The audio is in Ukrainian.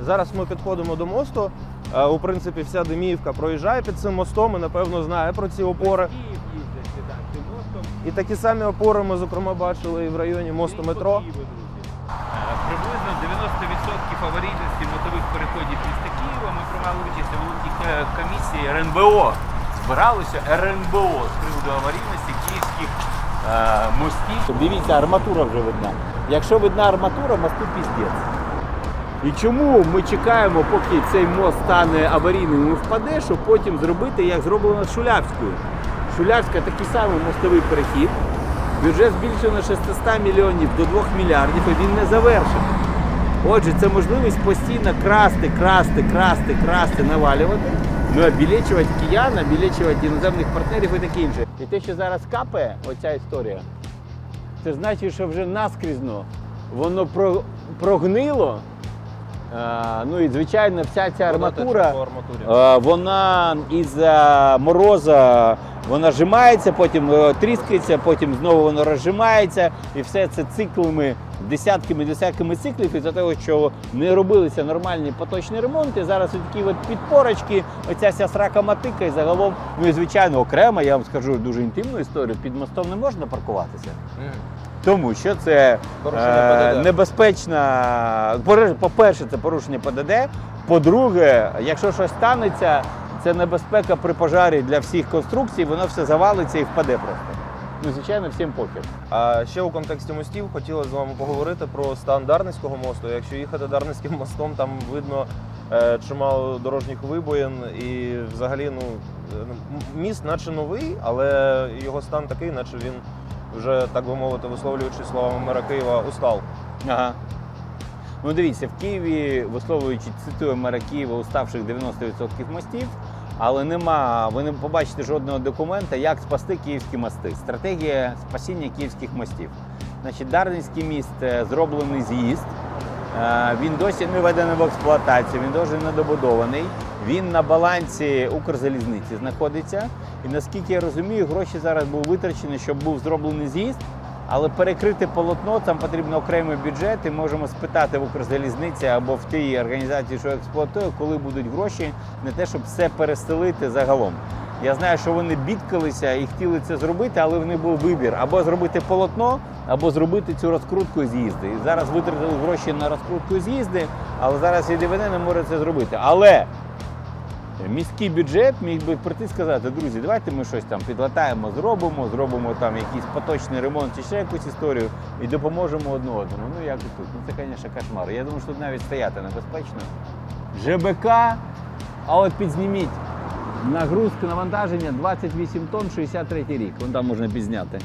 Зараз ми підходимо до мосту. Е, У принципі, вся Деміївка проїжджає під цим мостом і, напевно, знає про ці опори. І такі самі опори ми, зокрема, бачили і в районі мосту метро. Е, Приблизно 90% аварійності мотових переходів міста Києва. Ми приймали участь у великій е, комісії РНБО. Збиралося РНБО з приводу аварійності київських е, мостів. Дивіться, арматура вже видна. Якщо видна арматура, мосту піздець. І чому ми чекаємо, поки цей мост стане аварійним і впаде, щоб потім зробити, як зроблено з Шулявською. Шулявська такий самий мостовий перехід. Бюджет збільшено 600 мільйонів до 2 мільярдів, і він не завершений. Отже, це можливість постійно красти, красти, красти, красти, навалювати. Ну, обілечувати киян, обілечувати іноземних партнерів і таке інше. І те, що зараз капає, оця історія, це значить, що вже наскрізно воно прогнило. А, ну і звичайно, вся ця арматура, а, вона із-за мороза вона зжимається, потім е, тріскається, потім знову воно розжимається, і все це циклами, десятками, десятками циклів, із-за того, що не робилися нормальні поточні ремонти. Зараз такі от підпорочки, оця вся срака матика, і загалом, ну і звичайно, окремо, я вам скажу дуже інтимну історію, під мостом не можна паркуватися. Тому що це е, небезпечна. По-перше, це порушення ПДД. По-друге, якщо щось станеться, це небезпека при пожарі для всіх конструкцій, воно все завалиться і впаде просто. Ну, звичайно, всім похер. А ще у контексті мостів хотілося з вами поговорити про стан Дарницького мосту. Якщо їхати Дарницьким мостом, там видно е, чимало дорожніх вибоїн і взагалі ну, е, міст наче новий, але його стан такий, наче він вже, так би мовити, висловлюючи словами мера Києва, устав. Ага. Ну дивіться, в Києві, висловлюючи, цитую мера Києва, уставших 90% мостів, але нема, ви не побачите жодного документа, як спасти київські мости. Стратегія спасіння київських мостів. Значить, Дарницький міст е, зроблений з'їзд. Е, Він досі не введений в експлуатацію, він досі не добудований. Він на балансі Укрзалізниці знаходиться. І наскільки я розумію, гроші зараз були витрачені, щоб був зроблений з'їзд. Але перекрити полотно там потрібно окремий бюджет, і можемо спитати в Укрзалізниці або в тій організації, що експлуатує, коли будуть гроші на те, щоб все перестелити загалом. Я знаю, що вони бідкалися і хотіли це зробити, але в них був вибір або зробити полотно, або зробити цю розкрутку з'їзди. І зараз витратили гроші на розкрутку з'їзди, але зараз і ДВН не може це зробити. Але міський бюджет міг би прийти і сказати, друзі, давайте ми щось там підлатаємо, зробимо, зробимо там якийсь поточний ремонт чи ще якусь історію і допоможемо одне одному. Ну як тут. Ну це, звісно, кошмар. Я думаю, що тут навіть стояти небезпечно. ЖБК, а от підзніміть. Нагрузка навантаження 28 тонн 63 рік. Вон там можна підзняти.